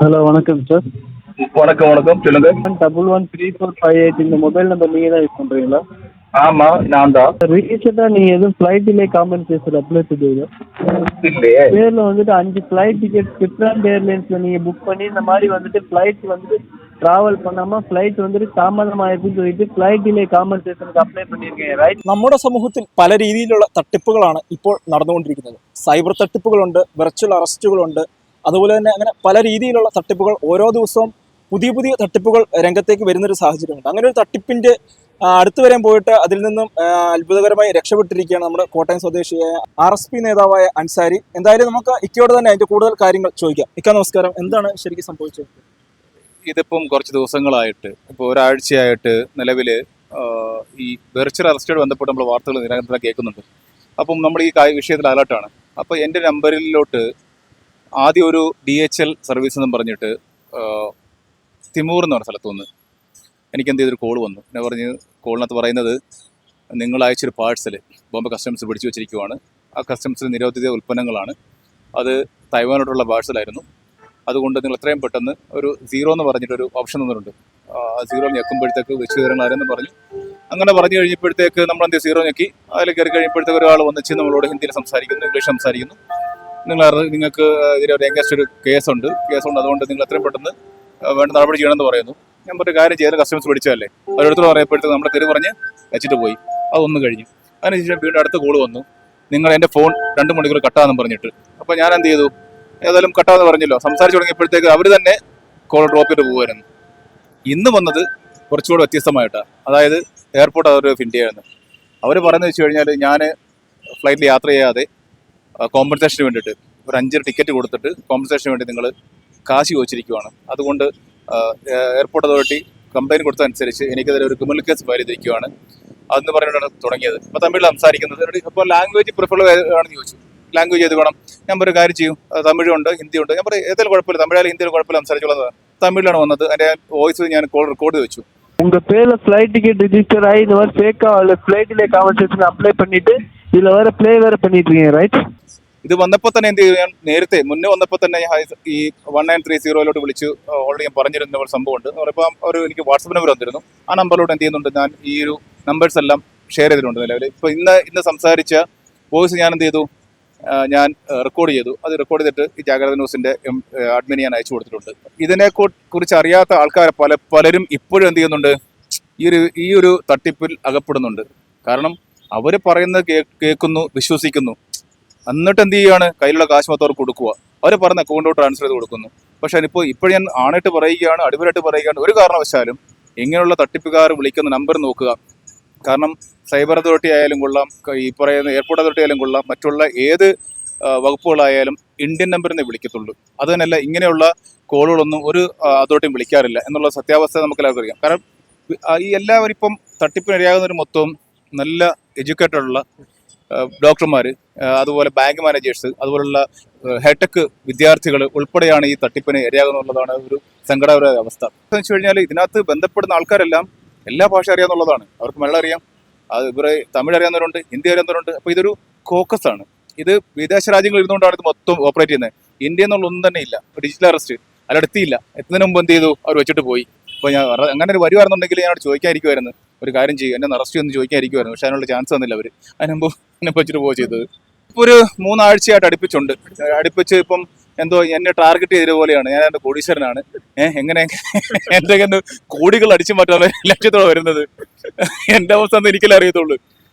Hello வணக்கம் sir வணக்கம் வணக்கம் சொல்லுங்க double one three four five eight இந்த மொபைல் நம்பர் நீங்கள் தான் யூஸ் பண்ணுறீங்களா ஆமா நான் தான் ரீசெண்டாக நீங்கள் எதுவும் ஃப்ளைட் டிலே காம்பன்சேஷன் அப்ளை செய்தீங்க இல்லையே பேரில் வந்துட்டு அஞ்சு ஃப்ளைட் டிக்கெட் ஸ்விட்சர்லாண்ட் ஏர்லைன்ஸில் நீங்கள் புக் பண்ணி இந்த மாதிரி வந்துட்டு ஃப்ளைட் வந்துட்டு ட்ராவல் பண்ணாமல் ஃப்ளைட் வந்துட்டு தாமதமாயிருக்குன்னு சொல்லிட்டு ஃப்ளைட் டிலே காம்பன்சேஷனுக்கு அப்ளை பண்ணியிருக்கீங்க ரைட் നമ്മുടെ സമൂഹത്തിൽ പല രീതിയിലുള്ള തട്ടിപ്പുകളാണ് ഇപ്പോൾ നടന്നുകൊണ്ടിരിക്കുന്നത് സൈബർ തട്ടിപ്പുകളുണ്ട് വെർച്വൽ അറസ്റ്റുകളുണ്ട് അതുപോലെ തന്നെ അങ്ങനെ പല രീതിയിലുള്ള തട്ടിപ്പുകൾ ഓരോ ദിവസവും പുതിയ പുതിയ തട്ടിപ്പുകൾ രംഗത്തേക്ക് വരുന്നൊരു സാഹചര്യമുണ്ട്. അങ്ങനെ ഒരു തട്ടിപ്പിന്റെ അടുത്തു വരെ പോയിട്ട് അതിൽ നിന്നും അത്ഭുതകരമായി രക്ഷപ്പെട്ടിരിക്കുകയാണ് നമ്മുടെ കോട്ടയം സ്വദേശിയായ ആർ എസ് പി നേതാവായ അൻസാരി. എന്തായാലും നമുക്ക് ഇക്കയോട് തന്നെ അതിന്റെ കൂടുതൽ കാര്യങ്ങൾ ചോദിക്കാം. ഇക്ക നമസ്കാരം. എന്താണ് ശരിക്കും സംഭവിച്ചത്? ഇതിപ്പം കുറച്ച് ദിവസങ്ങളായിട്ട് ഇപ്പോൾ ഒരാഴ്ചയായിട്ട് നിലവിൽ ഈ വെർച്വൽ അറസ്റ്റോട് ബന്ധപ്പെട്ട് നമ്മൾ വാർത്തകൾ നിരന്തരം കേൾക്കുന്നുണ്ട്. അപ്പം നമ്മൾ ഈ വിഷയത്തിൽ അലർട്ടാണ്. അപ്പോൾ എന്റെ നമ്പറിലോട്ട് ആദ്യം ഒരു ഡി എച്ച് എൽ സർവീസ് എന്ന് പറഞ്ഞിട്ട് തിമൂർ എന്ന് പറഞ്ഞ സ്ഥലത്ത് നിന്ന് എനിക്ക് എന്ത് ചെയ്തൊരു കോൾ വന്നു. എന്നെ പറഞ്ഞ് കോളിനകത്ത് പറയുന്നത് നിങ്ങൾ അയച്ചൊരു പാഴ്സൽ ബോംബെ കസ്റ്റംസ് പിടിച്ചു വെച്ചിരിക്കുവാണ്. ആ കസ്റ്റംസിൽ നിരോധിത ഉൽപ്പന്നങ്ങളാണ്. അത് തൈവാനോട്ടുള്ള പാഴ്സലായിരുന്നു അതുകൊണ്ട് നിങ്ങൾ എത്രയും പെട്ടെന്ന് ഒരു സീറോ എന്ന് പറഞ്ഞിട്ടൊരു ഓപ്ഷൻ തന്നിട്ടുണ്ട്. ആ സീറോ ഞെക്കുമ്പോഴത്തേക്ക് വിശദീകരണം ആരെന്ന് പറഞ്ഞു. അങ്ങനെ പറഞ്ഞു കഴിഞ്ഞപ്പോഴത്തേക്ക് നമ്മൾ എന്ത് സീറോ ഞെക്കി. അതിൽ കയറി കഴിയുമ്പോഴത്തേക്ക് ഒരാൾ വന്നിച്ച് നമ്മളോട് ഹിന്ദിയിൽ സംസാരിക്കുന്നു ഇംഗ്ലീഷ് സംസാരിക്കുന്നു. നിങ്ങൾ നിങ്ങൾക്ക് ഇതിലെ ഒരു എങ്കസ്റ്റ് ഒരു കേസുണ്ട്. കേസുണ്ട് അതുകൊണ്ട് നിങ്ങൾ എത്രയും പെട്ടെന്ന് വേണ്ട നടപടി ചെയ്യണമെന്ന് പറയുന്നു. ഞാൻ പറഞ്ഞ കാര്യം ചെയ്ത് കസ്റ്റമേഴ്സ് പിടിച്ചതല്ലേ? അവരടുത്ത് പറയപ്പോഴത്തേക്ക് നമ്മുടെ തെരുവ് പറഞ്ഞ് വെച്ചിട്ട് പോയി. അതൊന്നും കഴിഞ്ഞു. അതിനുശേഷം വീണ്ടും അടുത്ത കോൾ വന്നു. നിങ്ങൾ എന്റെ ഫോൺ രണ്ട് മണിക്കൂർ കട്ടാന്ന് പറഞ്ഞിട്ട്. അപ്പോൾ ഞാൻ എന്ത് ചെയ്തു? ഏതായാലും കട്ടാന്ന് പറഞ്ഞല്ലോ. സംസാരിച്ചു തുടങ്ങിയപ്പോഴത്തേക്ക് അവർ തന്നെ കോൾ ഡ്രോപ്പ് ചെയ്ത് പോകുമായിരുന്നു ഇന്ന് വന്നത് കുറച്ചുകൂടെ വ്യത്യസ്തമായിട്ടാണ് അതായത് എയർപോർട്ട് അതോറിറ്റി ഓഫ് ആയിരുന്നു അവർ പറയുന്നത് വെച്ച് കഴിഞ്ഞാൽ ഞാൻ ഫ്ലൈറ്റിൽ യാത്ര ചെയ്യാതെ കോമ്പൻസേഷന് വേണ്ടിയിട്ട് ഒരു അഞ്ച് ടിക്കറ്റ് കൊടുത്തിട്ട് കോമ്പൻസേഷന് വേണ്ടി നിങ്ങൾ കാശ് ചോദിച്ചിരിക്കുവാണ് അതുകൊണ്ട് എയർപോർട്ട് അതോറിറ്റി കംപ്ലൈൻറ്റ് കൊടുത്തതനുസരിച്ച് എനിക്കതിൽ ഒരു ക്രിമിനൽ കേസ് ഫയൽ ചെയ്തിരിക്കുവാണ് അതെന്ന് പറഞ്ഞിട്ടാണ് തുടങ്ങിയത് അപ്പോൾ തമിഴിൽ സംസാരിക്കുന്നത് അപ്പോൾ ലാംഗ്വേജ് പ്രിഫർ ആണെന്ന് ചോദിച്ചു ലാംഗ്വേജ് ഏത് വേണം ഞാൻ ഒരു കാര്യം ചെയ്യും അത് തമിഴുണ്ട് ഹിന്ദിയുണ്ട് ഞാൻ പറയും ഏതായാലും കുഴപ്പമില്ല തമിഴായാലും ഹിന്ദിയിൽ കുഴപ്പമില്ല സംസാരിച്ചോളാം തമിഴിലാണ് വന്നത് അതിൻ്റെ വോയിസ് ഞാൻ കോൾ റെക്കോർഡ് ചെയ്ത് വെച്ചു உங்கள் பேரில் ஃப்ளைட் டிக்கெட் ரிஜிஸ்டர் ஆகி இந்த மாதிரி ஃபேக்காக ஃப்ளைட் டிலே காம்பன்சேஷன் அப்ளை பண்ணிவிட்டு இதில் வேறு ப்ளே வேறு பண்ணிட்டு இருக்கீங்க ரைட் ഇത് വന്നപ്പോൾ തന്നെ എന്ത് ചെയ്തു ഞാൻ നേരത്തെ മുന്നേ വന്നപ്പോൾ തന്നെ ഞാൻ ഹൈ- ഈ വൺ നയൻ ത്രീ സീറോയിലോട്ട് വിളിച്ച് ഓൾറെഡി ഞാൻ പറഞ്ഞിരുന്ന ഒരു സംഭവമുണ്ട് അപ്പോൾ ഒരു എനിക്ക് വാട്സപ്പ് നമ്പർ വന്നിരുന്നു ആ നമ്പറിലോട്ട് എന്ത് ചെയ്യുന്നുണ്ട് ഞാൻ ഈ ഒരു നമ്പേഴ്സ് എല്ലാം ഷെയർ ചെയ്തിട്ടുണ്ട് നിലവിൽ ഇപ്പോൾ ഇന്ന് ഇന്ന് സംസാരിച്ച വോയിസ് ഞാൻ എന്ത് ചെയ്തു ആ, ഞാൻ റെക്കോർഡ് ചെയ്തു അത് റെക്കോർഡ് ചെയ്തിട്ട് ഈ ജാഗ്രത ന്യൂസിന്റെ അഡ്മിന് ഞാൻ അയച്ചു കൊടുത്തിട്ടുണ്ട് ഇതിനെ കു- കുറിച്ച് അറിയാത്ത ആൾക്കാർ പല പലരും ഇപ്പോഴും എന്ത് ചെയ്യുന്നുണ്ട് ഈ ഒരു ഈ ഒരു തട്ടിപ്പിൽ അകപ്പെടുന്നുണ്ട് കാരണം അവർ പറയുന്നത് കേൾക്കുന്നു വിശ്വസിക്കുന്നു. എന്നിട്ട് എന്ത് ചെയ്യുകയാണ് കയ്യിലുള്ള കാശ് മൊത്തം അവർക്ക് കൊടുക്കുക അവർ പറഞ്ഞ അക്കൗണ്ടോട്ട് ട്രാൻസ്ഫർ ചെയ്ത് കൊടുക്കുന്നു. പക്ഷെ ഇപ്പോൾ ഇപ്പോൾ ഞാൻ ആണായിട്ട് പറയുകയാണ് അടിപൊളിയായിട്ട് പറയുകയാണ് ഒരു കാരണവശാലും ഇങ്ങനെയുള്ള തട്ടിപ്പുകാർ വിളിക്കുന്ന നമ്പർ നോക്കുക. കാരണം സൈബർ അതോറിറ്റി ആയാലും കൊള്ളാം ഈ പറയുന്ന എയർപോർട്ട് അതോറിറ്റി ആയാലും കൊള്ളാം മറ്റുള്ള ഏത് വകുപ്പുകളായാലും ഇന്ത്യൻ നമ്പറിനെ വിളിക്കത്തുള്ളൂ. അത് തന്നെയല്ല ഇങ്ങനെയുള്ള കോളുകളൊന്നും ഒരു അതോറിറ്റിയും വിളിക്കാറില്ല. എന്നുള്ള സത്യാവസ്ഥ നമുക്ക് എല്ലാവർക്കും അറിയാം. കാരണം ഈ എല്ലാവരും ഇപ്പം തട്ടിപ്പിനിരയാകുന്നവർ മൊത്തം നല്ല എഡ്യൂക്കേറ്റഡ് ഉള്ള ഡോക്ടർമാർ അതുപോലെ ബാങ്ക് മാനേജേഴ്സ് അതുപോലുള്ള ഹെടെക് വിദ്യാർത്ഥികൾ ഉൾപ്പെടെയാണ് ഈ തട്ടിപ്പിന് ഇരയാകുന്നുള്ളതാണ് ഒരു സങ്കടകരമായ അവസ്ഥ. എന്ന് വെച്ച് കഴിഞ്ഞാൽ ഇതിനകത്ത് ബന്ധപ്പെടുന്ന ആൾക്കാരെല്ലാം എല്ലാ ഭാഷ അറിയാന്നുള്ളതാണ്. അവർക്ക് മലയാളം അറിയാം അത് ഇവരെ തമിഴ് അറിയാവുന്നവരുണ്ട് ഹിന്ദി അറിയാവുന്നവരുണ്ട്. അപ്പോൾ ഇതൊരു കോക്കസ് ആണ്. ഇത് വിദേശ രാജ്യങ്ങളിൽ ഇരുന്നുകൊണ്ടാണ് ഇത് മൊത്തം ഓപ്പറേറ്റ് ചെയ്യുന്നത്. ഇന്ത്യ എന്നുള്ള ഒന്നും തന്നെ ഇല്ല. ഡിജിറ്റൽ അറസ്റ്റ് അതിലെത്തിയില്ല എത്തുന്നതിന് മുമ്പ് എന്ത് ചെയ്തു? അവർ വെച്ചിട്ട് പോയി. അപ്പോൾ ഞാൻ അങ്ങനെ ഒരു വരുവാണെന്നുണ്ടെങ്കിൽ ഞാനോട് ചോദിക്കാതിരിക്കുമായിരുന്നു ഒരു കാര്യം ചെയ്യും എന്നെ അറസ്റ്റ് എന്ന് ചോദിക്കാതിരിക്കുമായിരുന്നു പക്ഷെ അതിനുള്ള ചാൻസ് തന്നില്ല അവർ അതിന് മുമ്പ് എന്നെ വെച്ചിട്ട് പോവുക ചെയ്തത്. ഇപ്പോൾ ഒരു മൂന്നാഴ്ചയായിട്ട് അടുപ്പിച്ചുണ്ട്. അടുപ്പിച്ച് ഇപ്പം എന്തോ എന്നെ ടാർഗറ്റ് ചെയ്ത പോലെയാണ്. ഞാൻ എന്റെ കോടീശ്വരനാണ്. ഏഹ് എങ്ങനെ എന്തെങ്കിലും കോടികൾ അടിച്ചു മാറ്റാൻ ലക്ഷ്യത്തോടെ വരുന്നത്. എന്റെ അവസ്ഥ എനിക്കല്ലേ അറിയത്തുള്ളൂ.